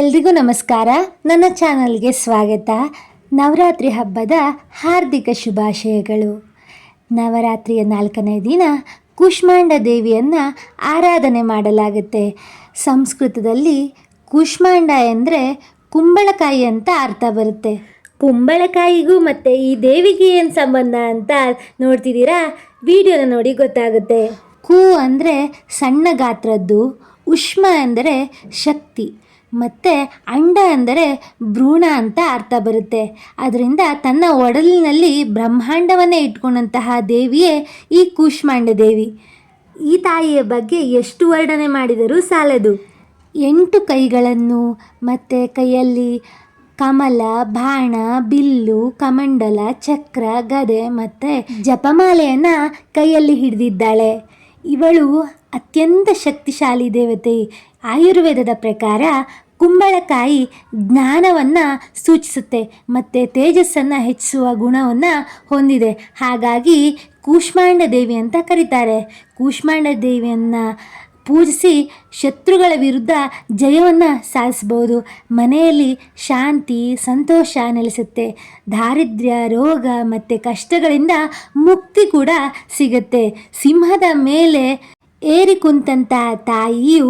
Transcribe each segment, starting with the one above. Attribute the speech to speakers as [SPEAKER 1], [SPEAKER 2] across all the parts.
[SPEAKER 1] ಎಲ್ರಿಗೂ ನಮಸ್ಕಾರ. ನನ್ನ ಚಾನಲ್ಗೆ ಸ್ವಾಗತ. ನವರಾತ್ರಿ ಹಬ್ಬದ ಹಾರ್ದಿಕ ಶುಭಾಶಯಗಳು. ನವರಾತ್ರಿಯ ನಾಲ್ಕನೇ ದಿನ ಕುಷ್ಮಾಂಡ ದೇವಿಯನ್ನು ಆರಾಧನೆ ಮಾಡಲಾಗುತ್ತೆ. ಸಂಸ್ಕೃತದಲ್ಲಿ ಕುಷ್ಮಾಂಡ ಎಂದರೆ ಕುಂಬಳಕಾಯಿ ಅಂತ ಅರ್ಥ ಬರುತ್ತೆ. ಕುಂಬಳಕಾಯಿಗೂ ಮತ್ತು ಈ ದೇವಿಗೆ ಏನು ಸಂಬಂಧ ಅಂತ ನೋಡ್ತಿದ್ದೀರಾ? ವಿಡಿಯೋನ ನೋಡಿ ಗೊತ್ತಾಗುತ್ತೆ. ಕೂ ಅಂದರೆ ಸಣ್ಣ ಗಾತ್ರದ್ದು ಉಷ್ಮ ಅಂದರೆ ಶಕ್ತಿ. ಮತ್ತು ಅಂಡ ಅಂದರೆ ಭ್ರೂಣ ಅಂತ ಅರ್ಥ ಬರುತ್ತೆ. ಅದರಿಂದ ತನ್ನ ಒಡಲಿನಲ್ಲಿ ಬ್ರಹ್ಮಾಂಡವನ್ನೇ ಇಟ್ಕೊಂಡಂತಹ ದೇವಿಯೇ ಈ ಕೂಷ್ಮಾಂಡ ದೇವಿ. ಈ ತಾಯಿಯ ಬಗ್ಗೆ ಎಷ್ಟು ವರ್ಣನೆ ಮಾಡಿದರೂ ಸಾಲದು. ಎಂಟು ಕೈಗಳನ್ನು, ಮತ್ತು ಕೈಯಲ್ಲಿ ಕಮಲ, ಬಾಣ, ಬಿಲ್ಲು, ಕಮಂಡಲ, ಚಕ್ರ, ಗದೆ, ಮತ್ತು ಜಪಮಾಲೆಯನ್ನು ಕೈಯಲ್ಲಿ ಹಿಡಿದಿದ್ದಾಳೆ. ಇವಳು ಅತ್ಯಂತ ಶಕ್ತಿಶಾಲಿ ದೇವತೆ. ಆಯುರ್ವೇದದ ಪ್ರಕಾರ ಕುಂಬಳಕಾಯಿ ಜ್ಞಾನವನ್ನು ಸೂಚಿಸುತ್ತೆ ಮತ್ತು ತೇಜಸ್ಸನ್ನು ಹೆಚ್ಚಿಸುವ ಗುಣವನ್ನು ಹೊಂದಿದೆ. ಹಾಗಾಗಿ ಕೂಷ್ಮಾಂಡ ದೇವಿ ಅಂತ ಕರೀತಾರೆ. ಕೂಷ್ಮಾಂಡ ದೇವಿಯನ್ನು ಪೂಜಿಸಿ ಶತ್ರುಗಳ ವಿರುದ್ಧ ಜಯವನ್ನು ಸಾಧಿಸ್ಬೋದು ಮನೆಯಲ್ಲಿ ಶಾಂತಿ, ಸಂತೋಷ ನೆಲೆಸುತ್ತೆ. ದಾರಿದ್ರ್ಯ, ರೋಗ ಮತ್ತು ಕಷ್ಟಗಳಿಂದ ಮುಕ್ತಿ ಕೂಡ ಸಿಗುತ್ತೆ. ಸಿಂಹದ ಮೇಲೆ ಏರಿ ಕುಂತಂಥ ತಾಯಿಯು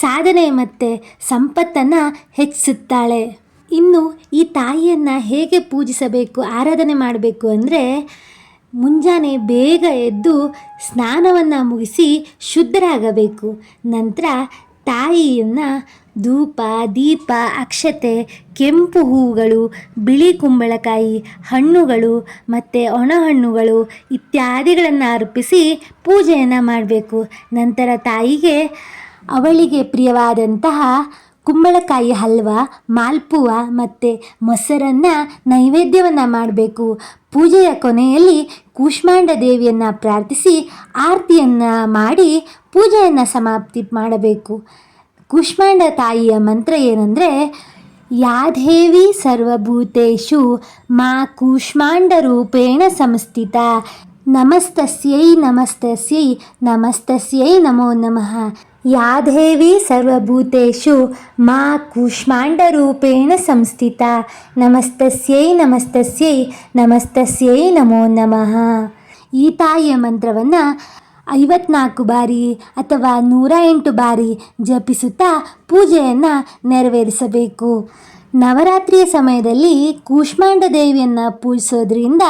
[SPEAKER 1] ಸಾಧನೆ ಮತ್ತು ಸಂಪತ್ತನ್ನು ಹೆಚ್ಚಿಸುತ್ತಾಳೆ. ಇನ್ನು ಈ ತಾಯಿಯನ್ನು ಹೇಗೆ ಪೂಜಿಸಬೇಕು, ಆರಾಧನೆ ಮಾಡಬೇಕು ಅಂದರೆ ಮುಂಜಾನೆ ಬೇಗ ಎದ್ದು ಸ್ನಾನವನ್ನು ಮುಗಿಸಿ ಶುದ್ಧರಾಗಬೇಕು. ನಂತರ ತಾಯಿಯನ್ನು ಧೂಪ, ದೀಪ, ಅಕ್ಷತೆ, ಕೆಂಪು ಹೂವುಗಳು ಬಿಳಿ ಕುಂಬಳಕಾಯಿ, ಹಣ್ಣುಗಳು ಮತ್ತು ಒಣಹಣ್ಣುಗಳು ಇತ್ಯಾದಿಗಳನ್ನು ಅರ್ಪಿಸಿ ಪೂಜೆಯನ್ನು ಮಾಡಬೇಕು. ನಂತರ ತಾಯಿಗೆ ಅವಳಿಗೆ ಪ್ರಿಯವಾದಂತಹ ಕುಂಬಳಕಾಯಿ ಹಲ್ವ, ಮಾಲ್ಪುವ ಮತ್ತು ಮೊಸರನ್ನು ನೈವೇದ್ಯವನ್ನು ಮಾಡಬೇಕು. ಪೂಜೆಯ ಕೊನೆಯಲ್ಲಿ ಕೂಷ್ಮಾಂಡ ದೇವಿಯನ್ನು ಪ್ರಾರ್ಥಿಸಿ ಆರತಿಯನ್ನು ಮಾಡಿ ಪೂಜೆಯನ್ನು ಸಮಾಪ್ತಿ ಮಾಡಬೇಕು. ಕೂಷ್ಮಾಂಡ ತಾಯಿಯ ಮಂತ್ರ ಏನಂದರೆ ಯಾದೇವಿ ಸರ್ವಭೂತೇಶು ಮಾ ಕೂಷ್ಮಾಂಡ ರೂಪೇಣ ಸಂಸ್ಥಿತ ನಮಸ್ತಸ್ಯೈ ನಮಸ್ತಸ್ಯೈ ನಮಸ್ತಸ್ಯೈ ನಮೋ ನಮಃ. ಯಾದೇವಿ ಸರ್ವಭೂತೇಶು ಮಾ ಕೂಷ್ಮಾಂಡರೂಪೇಣ ಸಂಸ್ಥಿತ ನಮಸ್ತಸ್ಯೈ ನಮಸ್ತಸ್ಯೈ ನಮಸ್ತಸ್ಯೈ ನಮೋ ನಮಃ. ಈ ತಾಯಿಯ ಮಂತ್ರವನ್ನು ಐವತ್ನಾಲ್ಕು ಬಾರಿ ಅಥವಾ ನೂರ ಎಂಟು ಬಾರಿ ಜಪಿಸುತ್ತಾ ಪೂಜೆಯನ್ನು ನೆರವೇರಿಸಬೇಕು. ನವರಾತ್ರಿಯ ಸಮಯದಲ್ಲಿ ಕೂಷ್ಮಾಂಡ ದೇವಿಯನ್ನು ಪೂಜಿಸೋದ್ರಿಂದ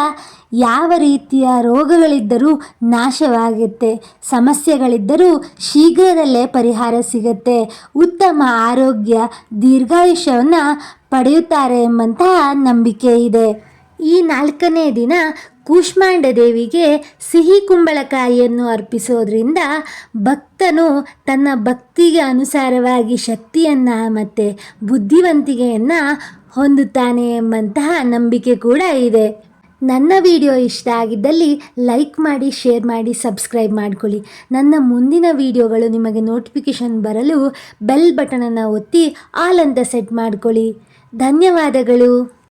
[SPEAKER 1] ಯಾವ ರೀತಿಯ ರೋಗಗಳಿದ್ದರೂ ನಾಶವಾಗುತ್ತೆ, ಸಮಸ್ಯೆಗಳಿದ್ದರೂ ಶೀಘ್ರದಲ್ಲೇ ಪರಿಹಾರ ಸಿಗುತ್ತೆ. ಉತ್ತಮ ಆರೋಗ್ಯ ದೀರ್ಘಾಯುಷ್ಯವನ್ನು ಪಡೆಯುತ್ತಾರೆ ಎಂಬಂತಹ ನಂಬಿಕೆ ಇದೆ. ಈ ನಾಲ್ಕನೇ ದಿನ ಕೂಷ್ಮಾಂಡ ದೇವಿಗೆ ಸಿಹಿ ಕುಂಬಳಕಾಯಿಯನ್ನು ಅರ್ಪಿಸೋದ್ರಿಂದ ಭಕ್ತನು ತನ್ನ ಭಕ್ತಿಗೆ ಅನುಸಾರವಾಗಿ ಶಕ್ತಿಯನ್ನು ಮತ್ತು ಬುದ್ಧಿವಂತಿಕೆಯನ್ನು ಹೊಂದುತ್ತಾನೆ ಎಂಬಂತಹ ನಂಬಿಕೆ ಕೂಡ ಇದೆ. ನನ್ನ ವಿಡಿಯೋ ಇಷ್ಟ ಆಗಿದ್ದಲ್ಲಿ ಲೈಕ್ ಮಾಡಿ, ಶೇರ್ ಮಾಡಿ, ಸಬ್ಸ್ಕ್ರೈಬ್ ಮಾಡ್ಕೊಳ್ಳಿ. ನನ್ನ ಮುಂದಿನ ವಿಡಿಯೋಗಳು ನಿಮಗೆ ನೋಟಿಫಿಕೇಷನ್ ಬರಲು ಬೆಲ್ ಬಟನನ್ನು ಒತ್ತಿ ಆಲ್ ಅಂತ ಸೆಟ್ ಮಾಡ್ಕೊಳ್ಳಿ. ಧನ್ಯವಾದಗಳು.